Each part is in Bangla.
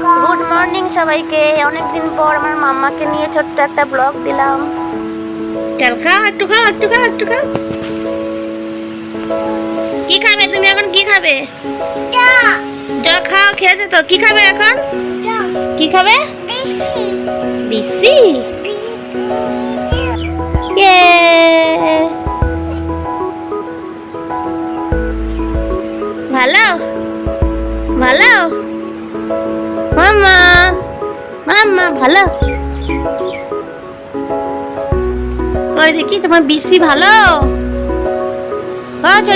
গুড মর্নিং সবাইকে। অনেকদিন পর আমার মাম্মাকে নিয়ে ছোট্ট একটা ব্লগ দিলাম। চল খাও একটু খাও একটু খাও একটু খাও কি খাবে? তুমি এখন কি খাবে? জ খাও খেয়েছো তো? কি খাবে এখন? কি খাবে? বিসি। ইয়ে মামা ভালো? ওই দেখি তোমার বিসি ভালো? আছে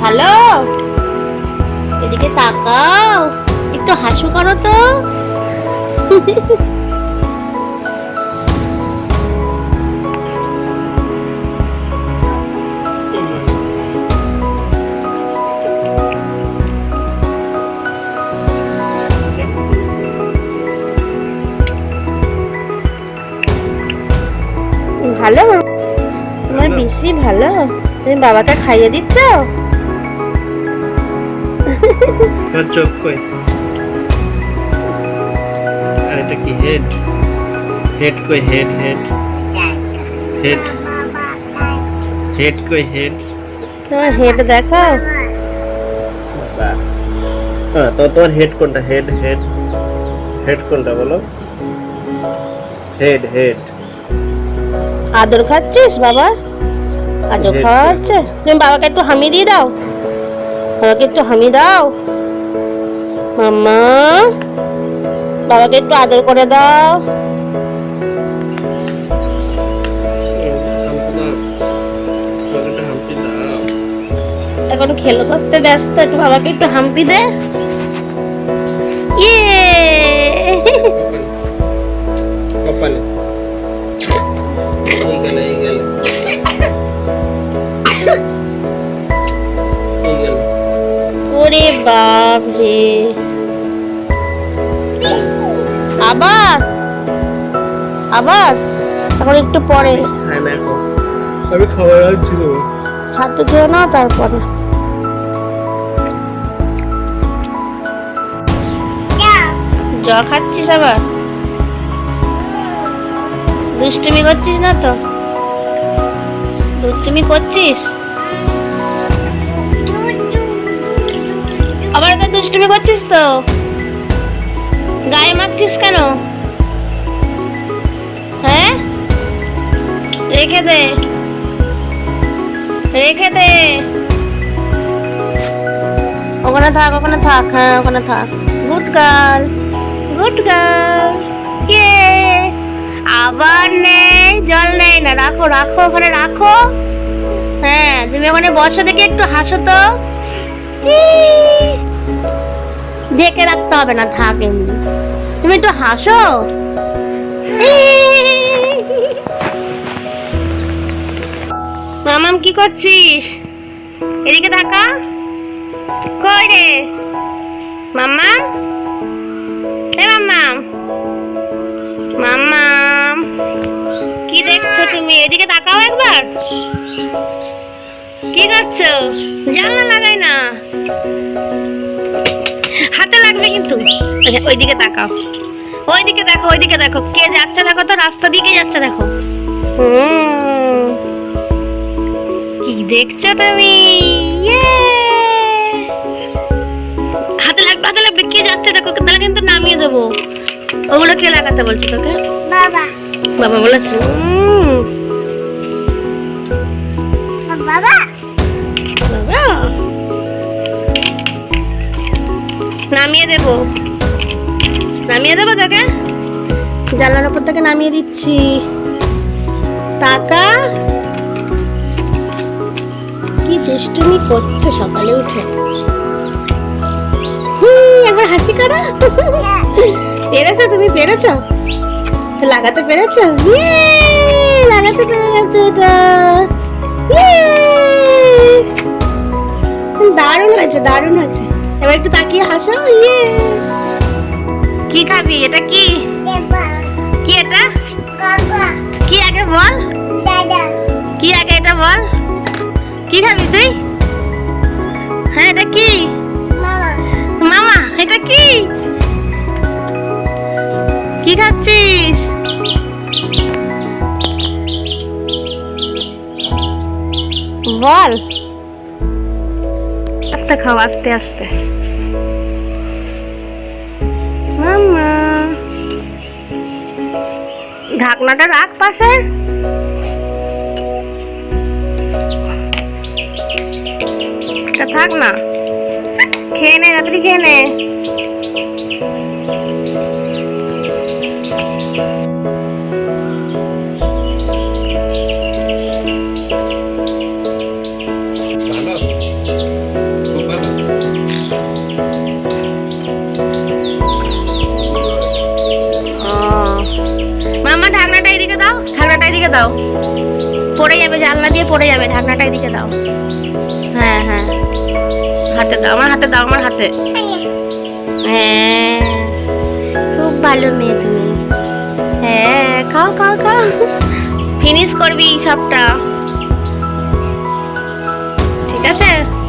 ভালো? এদিকে তাকাও একটু হাসু করো তো। ভালো? তোমার বেশি ভালো? তুমি বাবাকে খাইয়ে দিচ্ছ? তোর চোখ কই আর এটা কি হেড হেড কই হেড হেড হেড হেড কই হেড তোমার হেড দেখো হ্যাঁ তো তোর হেড কোনটা? হেড হেড হেড কোনটা বলো? হেড হেড আদর খাচ্ছিস বাবা? আদর খাওয়া হচ্ছে? তুমি বাবাকে একটু হামি দিয়ে দাও। বাবাকে একটু হামি দাও। মাম্মা বাবাকে একটু আদর করে দাও। এখন খেলো করতে ব্যস্ত, একটু বাবাকে একটু হাম্পি দে। ইয়ে। কপালে রে আবার? আবার? এখন একটু পরে। হ্যাঁ আমি খাবার আনছি তো ছাত্র খেয়ে নাও তারপরে। জ খাচ্ছিস আবার? দুষ্টুমি করছিস না তো? দুষ্টুমি করছিস? আবার তো দুষ্টুমি করছিস তো? গায়ে মারছিস কেন? হ্যাঁ? রেখে দে। রেখে দে। ওখানে থাক ওখানে থাক হ্যাঁ ওখানে থাক। গুড গার্ল গুড গার্ল কে আবার নেই, জল নেই না, রাখো রাখো, ওখানে রাখো। হ্যাঁ তুমি ওখানে বসো, দেখি একটু হাসো তো। ঢেকে রাখতে হবে না, থাক এমনি। তুমি একটু হাসো। মামাম, কি করছিস? এদিকে তাকা। কই রে? মাম্মাম এ মাম্মাম মাম্মাম কি দেখছ তুমি? এদিকে তাকাও একবার। কি করছ? জানলা লাগাই না। লাগবে কিন্তু। আচ্ছা, ওইদিকে তাকাও। ওইদিকে দেখো ওইদিকে দেখো। কে যাচ্ছে দেখো তো? রাস্তা দিকে যাচ্ছে দেখো। হুম। কি দেখছ তুমি? ইয়ে! হাতে লাগবে হাতে লাগবে। কে যাচ্ছে দেখো তাহলে কিন্তু নামিয়ে দেবো। ওগুলো কে লাগাতে বলছে তোকে? বাবা। বাবা বলেছে নামিয়ে দেবো। নামিয়ে দেবো তোকে? জানলার উপর থেকে নামিয়ে দিচ্ছি। টাকা কি দুষ্টুমি করছে সকালে উঠে। একবার হাসি করো পেরেছ তুমি, পেরেছ? লাগাতে পেরেছ? লাগাতে পেরে গেছো এটা দারুণ হয়েছে দারুণ হয়েছে। এবার একটু তাকিয়ে হাসো ইয়ে। কি খাবি? এটা কি? কি এটা? কি আগে বল। কি আগে এটা বল। কি খাবি তুই? হ্যাঁ এটা কি? মামা, এটা কি? কি খাচ্ছিস? বল। আস্তে খাও, আস্তে আস্তে। মামা ঢাকনাটা রাখ পাশে। থাক না। খেয়ে নে, তাড়াতাড়ি খেয়ে নে। দাও। পড়ে যাবে জানলা দিয়ে পড়ে যাবে ঢাকনাটা এদিকে দাও। হ্যাঁ হ্যাঁ। হাতে দাও আমার হাতে দাও আমার হাতে। হ্যাঁ। খুব ভালো মেয়ে তুমি। হ্যাঁ খাও খাও খাও। ফিনিশ করবি সবটা। ঠিক আছে?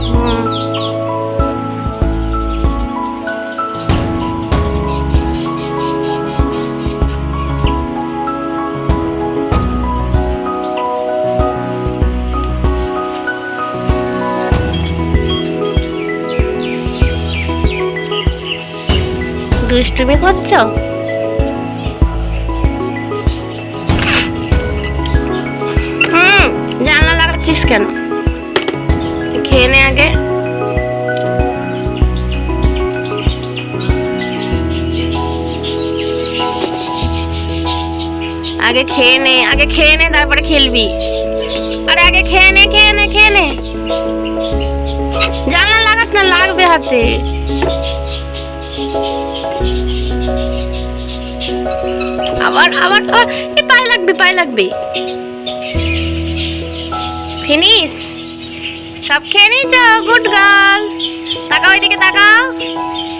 দুষ্টুমি করছ হুম, জানলা লাগাচ্ছিস কেন? খেয়ে নে আগে। আগে খেয়ে নে, আগে খেয়ে নে, তারপরে খেলবি। আরে আগে খেয়ে নে খেয়ে নে খেয়ে নে। জানলা লাগাস না, লাগবে হাতে। আবার আবার আবার। এ পায়ে লাগবে পায়ে লাগবে। ফিনিশ। সব খেয়ে নিয়েছ গুড গার্ল। তাকাও ওইদিকে তাকাও।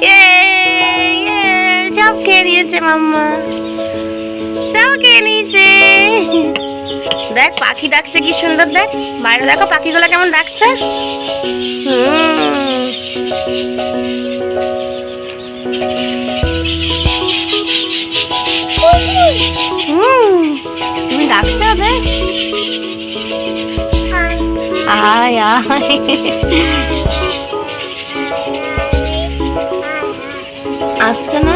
এ ইয়ে, সব খেয়ে নিয়েছে মাম্মা। সব খেয়ে নিয়েছে। দেখ পাখি ডাকছে কি সুন্দর দেখ। বাইরে দেখো পাখিগুলো কেমন ডাকছে। হুম। ডাকছো হবে আয় আয়। আসছে না?